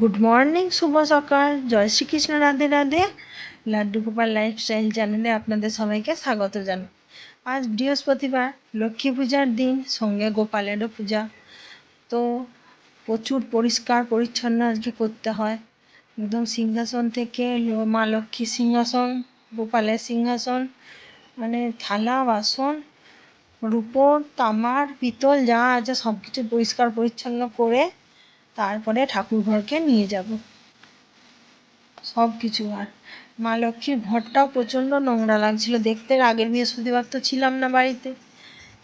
Good morning শুভ সকাল জয় শ্রীকৃষ্ণ রাধে রাধে লাড্ডু গোপাল লাইফস্টাইল চ্যানেলে আপনাদের সবাইকে স্বাগত জানাই। আজ বৃহস্পতিবার, লক্ষ্মী পূজার দিন, সঙ্গে গোপালেরও পূজা। তো প্রচুর পরিষ্কার, পরিচ্ছন্ন আজকে করতে হয়। একদম সিংহাসন থেকে মা লক্ষ্মীর সিংহাসন, গোপালের সিংহাসন মানে থালা, বাসন রূপোর তামার, পিতল, যা আছে সব কিছু পরিষ্কার, পরিচ্ছন্ন করে তারপরে ঠাকুরঘরকে নিয়ে যাব। সব কিছু আর। মা লক্ষ্মীর ঘরটাও প্রচণ্ড নোংরা লাগছিল। দেখতে আগের বৃহস্পতিবার তো ছিলাম না বাড়িতে।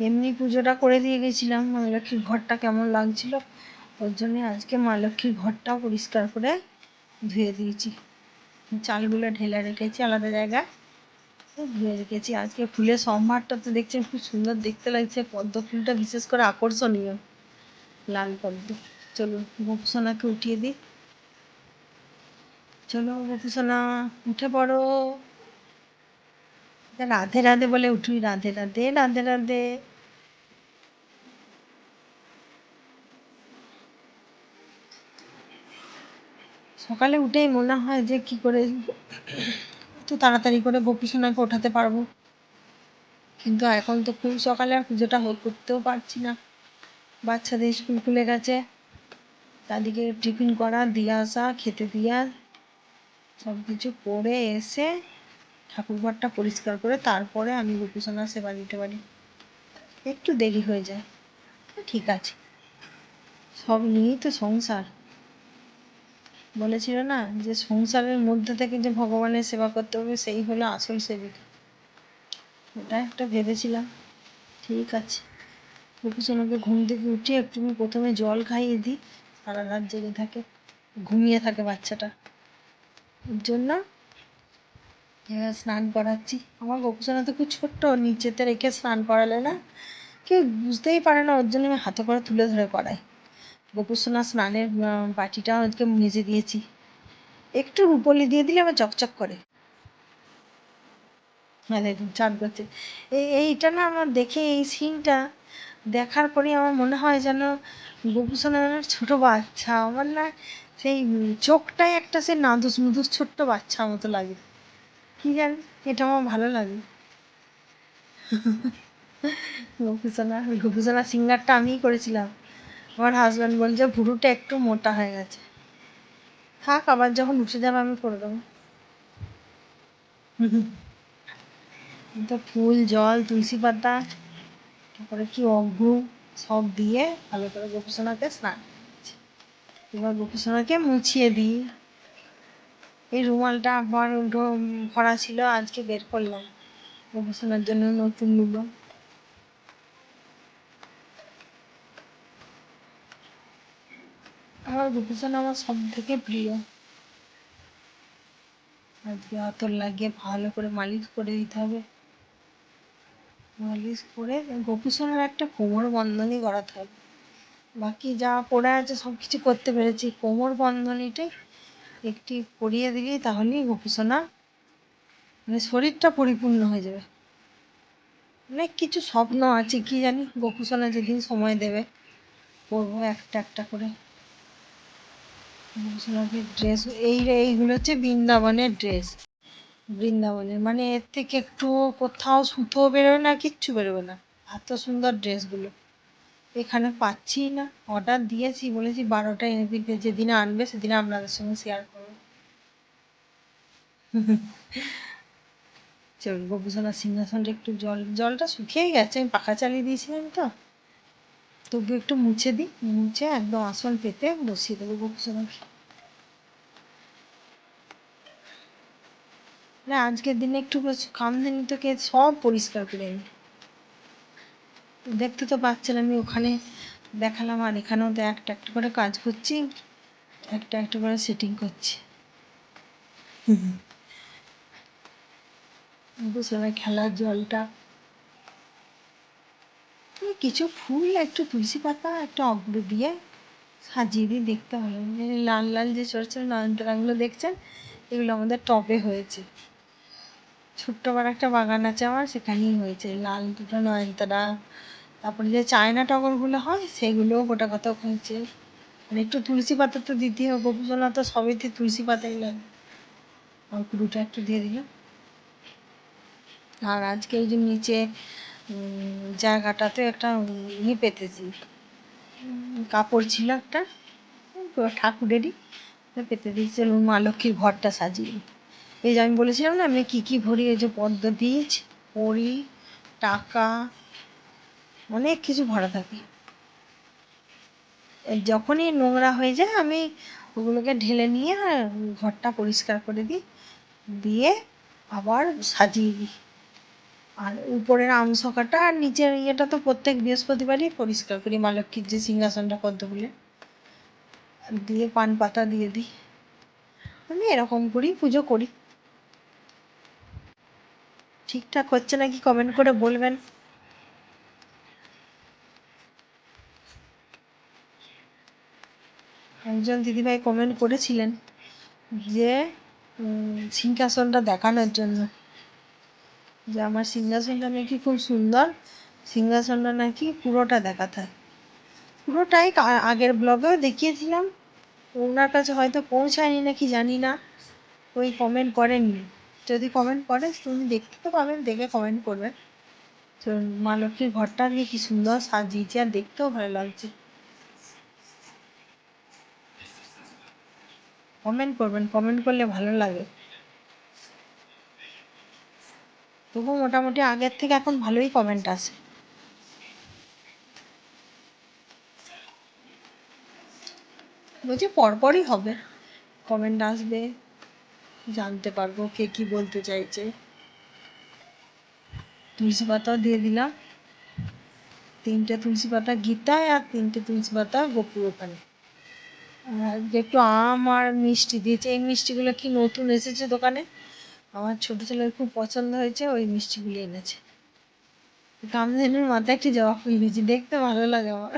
এমনি পুজোটা করে দিয়ে গেছিলাম। মা লক্ষ্মীর ঘরটা কেমন লাগছিল? ওর জন্যে আজকে মা লক্ষ্মীর ঘরটাও পরিষ্কার করে ধুয়ে দিয়েছি। চালগুলো ঢেলে রেখেছি, আলাদা জায়গায় ধুয়ে রেখেছি। আজকে ফুলের সম্ভারটা তো দেখছেন, খুব সুন্দর দেখতে লাগছে। পদ্ম ফুলটা বিশেষ করে আকর্ষণীয়। লাল পদ্ম। চলো, গোপসোনাকে উঠিয়ে দিই। চলো, গোপসোনা, উঠে পড়ো। রাধে রাধে বলে উঠুই, রাধে রাধে রাধে রাধে। সকালে উঠেই মনে হয় যে কি করে একটু তাড়াতাড়ি করে গোপীসোনাকে ওঠাতে পারব। কিন্তু এখন তো খুব সকালে আর পুজোটা করতেও পারছি না। বাচ্চাদের স্কুল খুলে গেছে। তাদেরকে টিফিন করা, দিয়ে আসা, খেতে দেওয়া সব কিছু করে এসে ঠাকুরঘরটা পরিষ্কার করে তারপরে আমি গোপীসোনার সেবা দিতে পারি। একটু দেরি হয়ে যায়। ঠিক আছে। সব নিয়েই তো সংসার। বলেছিল না যে সংসারের মধ্যে থেকে যে ভগবানের সেবা করতে হবে, সেই হলো আসল সেবিকা। ওটা একটা ভেবেছিলাম। ঠিক আছে। গোপীসোনাকে ঘুম থেকে উঠিয়ে একটু প্রথমে জল খাইয়ে দিই। সারা রাত জেগে থাকে, ঘুমিয়ে থাকে বাচ্চাটা। ওর জন্য এবার স্নান করাচ্ছি। আমার গোপসোনা তো খুব ছোট্ট নিচেতে রেখে স্নান করালে না কেউ বুঝতেই পারে না, ওর জন্য আমি হাতে করে তুলে ধরে করাই। গোপুসোনা স্নানের বাটিটাও ওদেরকে মেজে দিয়েছি। একটু রুপলি দিয়ে দিলে আমার চকচক করে। হ্যাঁ দেখুন এই এইটা না আমার দেখে এই সিনটা দেখার পরেই আমার মনে হয় যেন গোপুসোনার ছোট বাচ্চা। আমার না সেই চোখটাই একটা সে নাদুস মুদুস ছোট্ট বাচ্চার মতো লাগে। কি জানি? এটা আমার ভালো লাগে। গোপুসোনা গোপুসোনা সিঙ্গারটা আমিই করেছিলাম। আমার হাজব্যান্ড বলছে, ভুরুটা একটু মোটা হয়ে গেছে। থাক, আবার যখন উঠে যাবে আমি করে দেবো। তো ফুল, জল, তুলসী পাতা, তারপরে কি অঘ্রু সব দিয়ে ভালো করে গোপীসোনাকে স্নান এবার গোপীসোনাকে মুছিয়ে দিই। এই রুমালটা আমার ভরা ছিল, আজকে বের করলাম। গোপীসোনার জন্য নতুন রুমাল। আমার গোপীসোনা আমার সব থেকে প্রিয়। আজকে আতর লাগিয়ে ভালো করে মালিশ করে দিতে হবে। মালিশ করে গোপীসোনার একটা কোমর বন্ধনী করাতে হবে। বাকি যা পড়ে আছে সব কিছু করতে পেরেছি। কোমর বন্ধনীটাই একটি পরিয়ে দিলেই তাহলেই গোপীসোনা মানে শরীরটা পরিপূর্ণ হয়ে যাবে। অনেক কিছু স্বপ্ন আছে, কি জানি? গোপুসোনা যেদিন সময় দেবে, পরবো একটা একটা করে। গোপুসোনাকে ড্রেস এই এইগুলো হচ্ছে বৃন্দাবনের ড্রেস বৃন্দাবনের। মানে এর থেকে একটু কোথাও সুতো বেরোয় না, কিচ্ছু বেরোবে না। এত সুন্দর ড্রেসগুলো। এখানে পাচ্ছি না। অর্ডার দিয়েছি, বলেছি বারোটা এনে দিতে যেদিন আনবে সেদিন আপনাদের সঙ্গে শেয়ার করব। চল গোপুসোনা সিংহাসনটা একটু জল, জলটা শুকিয়ে গেছে, আমি পাখা চালিয়ে দিয়েছিলাম তো। তবু একটু মুছে দিই, মুছে একদম আসন পেতে বসিয়ে দেবো গোপুসোনাকে। না, আজকের দিনে একটু কামদানি তোকে সব পরিষ্কার করে নি দেখতে তো পাচ্ছেন, আমি ওখানে দেখালাম আর এখানেও তো একটা একটা করে কাজ করছি, একটা একটা করে সেটিং করছি। গোসলের খেলার জলটা। কিছু ফুল, একটু তুলসী পাতা, একটু অগ্র দিয়ে সাজিয়ে দিয়ে দেখতে হবে। লাল লাল যে ছোটো ছোটো নয়নতারাগুলো দেখছেন, এগুলো আমাদের টবে হয়েছে। ছোট্ট বড় একটা বাগান আছে আমার, সেখানেই হয়েছে। লাল দুটো নয়নতারা, তারপরে যে চায়না টগরগুলো হয়, সেগুলোও গোটা কতক হয়েছে। আর একটু তুলসী পাতা তো দিতে হবে, গোপুজনা তো সবেতে তুলসী পাতাই লাগে। আর পুরোটা একটু দিয়ে দিল। আর আজকে এই যে নিচে জায়গাটাতে একটা ইয়ে পেতেছি। কাপড় ছিল একটা ঠাকুরেরই, পেতে দিয়েছি। মা লক্ষ্মীর ঘরটা সাজিয়ে। এই যে আমি বলেছিলাম না, আমি কী কী ভরি, এই যে পদ্ম বীজ, পরি, টাকা, অনেক কিছু ভরা থাকে। যখনই নোংরা হয়ে যায়, আমি ওগুলোকে ঢেলে নিয়ে ঘরটা পরিষ্কার করে দিই, দিয়ে আবার সাজিয়ে দিই। আর উপরের আংশকাটা আর নিচের ইয়েটা তো প্রত্যেক বৃহস্পতিবারই পরিষ্কার করি, মা লক্ষ্মীর যে সিংহাসনটা পদ্ম ফুলে দিয়ে পান পাতা দিয়ে দিই। আমি এরকম করেই পুজো করি। ঠিকঠাক হচ্ছে নাকি কমেন্ট করে বলবেন? একজন দিদিভাই কমেন্ট করেছিলেন যে সিংহাসনটা দেখানোর জন্য। যে আমার সিংহাসনটা নাকি খুব সুন্দর, সিংহাসনটা নাকি পুরোটা দেখাতে। হয় পুরোটাই আগের ব্লগেও দেখিয়েছিলাম। ওনার কাছে হয়তো পৌঁছায়নি নাকি জানি না। ওই কমেন্ট করেননি। যদি কমেন্ট করে তুমি দেখতে পাবেন, দেখে কমেন্ট করবেন। তো মা লক্ষ্মীর ঘরটা আজকে কি সুন্দর সাজিয়েছে, আর দেখতেও ভালো লাগছে। কমেন্ট করবেন কমেন্ট করলে ভালো লাগে। তবু মোটামুটি আগের থেকে এখন ভালোই কমেন্ট আসে। বলছি পরপরই হবে। কমেন্ট আসবে। জানতে পারব কে কি বলতে চাইছে। তুলসী পাতাও দিয়ে দিলাম তিনটে তুলসী পাতা গীতায় আর তিনটে তুলসী পাতা গোপুর ওখানে। আর একটু আম আর মিষ্টি দিয়েছে। এই মিষ্টিগুলো কি নতুন এসেছে দোকানে? আমার ছোট ছেলের খুব পছন্দ হয়েছে, ওই মিষ্টিগুলি এনেছে। কামধেনুর মাথায় একটি জবা ফুল দিয়েছি দেখতে ভালো লাগে আমার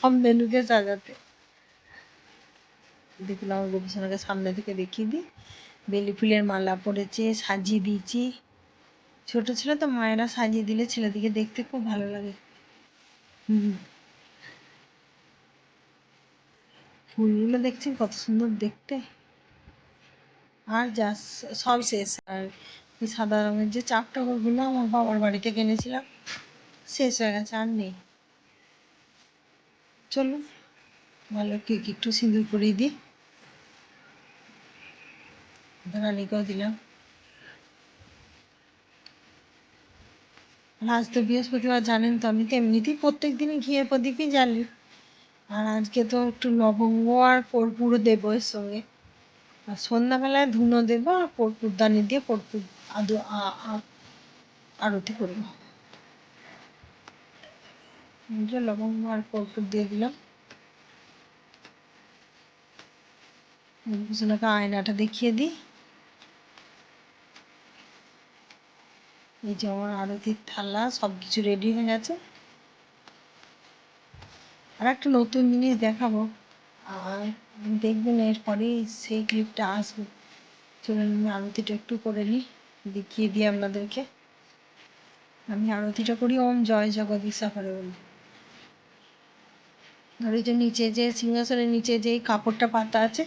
কামধেনুকে সাজাতে। দেখলাম আমার সামনে থেকে দেখিয়ে দিই। বেলি ফুলের মালা পড়েছে সাজিয়ে দিয়েছি। ছোট ছেলে তো মায়েরা সাজিয়ে দিলে ছেলেদিকে দেখতে খুব ভালো লাগে। ফুলগুলো দেখছেন কত সুন্দর দেখতে। আর যা সব শেষ। আর ওই সাদা রঙের যে চাপ টাপড়গুলো আমার বাবার বাড়িতে কিনেছিলাম শেষ হয়ে গেছে, আর নেই। চলুন, ভালো কেক একটু সিঁদুর করিয়ে দিই। রানীকেও দিলাম। আজ তো বৃহস্পতিবার, জানেন তো আমি তো এমনিতেই প্রত্যেক দিনই ঘিয়ে প্রদীপই জ্বালি। আর আজকে তো একটু লবঙ্গ আর কর্পূর দেবো এর সঙ্গে। আর সন্ধ্যাবেলায় ধুনো দেবো আর কর্পূর দানি দিয়ে কর্পূর আদু আরতি করব। লবঙ্গ আর কর্পূর দিয়ে দিলাম। আয়নাটা দেখিয়ে দিই। এই যে আমার আরতির থালা সব কিছু রেডি হয়ে গেছে। আর একটা নতুন জিনিস দেখাবো। আর দেখবেন এরপরেই সেই ক্লিপটা আসবে। চলুন আমি আরতিটা একটু করে নিই, দেখিয়ে দিই আপনাদেরকে। আমি আরতিটা করি ওম জয় জগদীশা সাফারে বলি। আর ওই যে নিচে যে সিংহাসনের নিচে যে কাপড়টা পাতা আছে,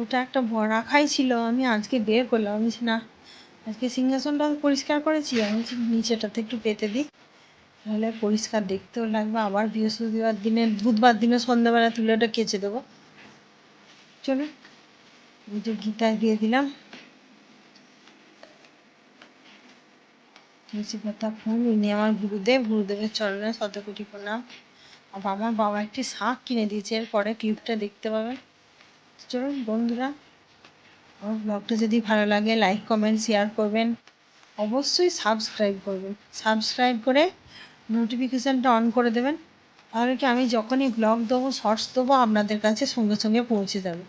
ওটা একটা রাখাই ছিল, আমি আজকে বের করলাম। আমি না আজকে সিংহাসনটা পরিষ্কার করেছি, আমি নিচেটাতে একটু পেতে দিই। তাহলে পরিষ্কার দেখতেও লাগবে, আবার বৃহস্পতিবার দিনে, বুধবার দিনে সন্ধ্যাবেলা তুলে ওটা কেচে দেবো। এই যে গীতায় দিয়ে দিলাম। ইনি আমার গুরুদেব, গুরুদেবের চরণে শত কোটি প্রণাম আমার বাবা একটি শাক কিনে দিয়েছে এরপরে ক্লিপটা দেখতে পাবেন। চলুন, বন্ধুরা আমার ব্লগটা যদি ভালো লাগে লাইক কমেন্ট শেয়ার করবেন। অবশ্যই সাবস্ক্রাইব করবেন। সাবস্ক্রাইব করে নোটিফিকেশানটা অন করে দেবেন। তাহলে কি আমি যখনই ব্লগ দেবো শর্টস দেবো, আপনাদের কাছে সঙ্গে সঙ্গে পৌঁছে যাবে।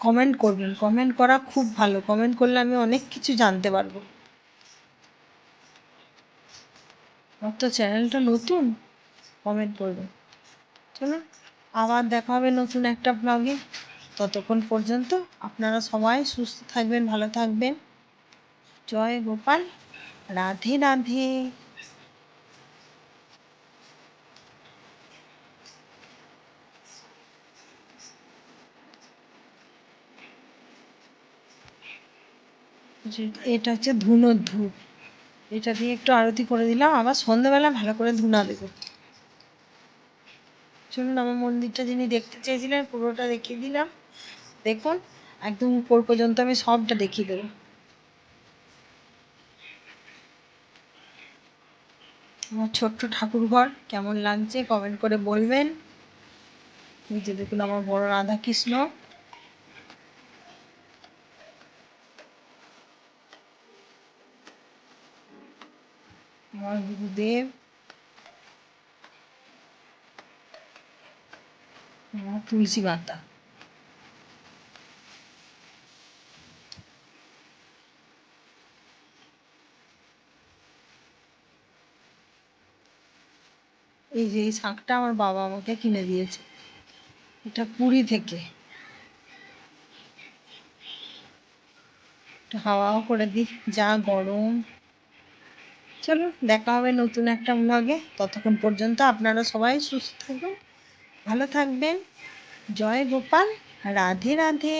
কমেন্ট করবেন। কমেন্ট করা খুব ভালো। কমেন্ট করলে আমি অনেক কিছু জানতে পারব। আমার তো চ্যানেলটা নতুন। কমেন্ট করবেন। চলুন। আবার দেখা হবে নতুন একটা ব্লগে ততক্ষণ পর্যন্ত আপনারা সবাই সুস্থ থাকবেন, ভালো থাকবেন। জয় গোপাল, রাধে রাধে। এটা হচ্ছে ধুনোর ধূপ। এটা দিয়ে একটু আরতি করে দিলাম, আবার সন্ধ্যেবেলা ভালো করে ধুনা দেবো। চলুন আমার মন্দিরটা যিনি দেখতে চেয়েছিলেন, পুরোটা দেখিয়ে দিলাম। দেখুন, একদম উপর পর্যন্ত আমি সবটা দেখিয়ে দেবো। আমার ছোট্ট ঠাকুর ঘর কেমন লাগছে কমেন্ট করে বলবেন। যে দেখুন আমার বড় রাধা কৃষ্ণ আমার গুরুদেব। আমার তুলসী মাতা এই যে এই শাঁখটা আমার বাবা আমাকে কিনে দিয়েছে। এটা পুরী থেকে। হাওয়াও করে দিই, যা গরম। চলো, দেখা হবে নতুন একটা ব্লগে ততক্ষণ পর্যন্ত আপনারা সবাই সুস্থ থাকবেন ভালো থাকবেন। জয় গোপাল রাধে রাধে।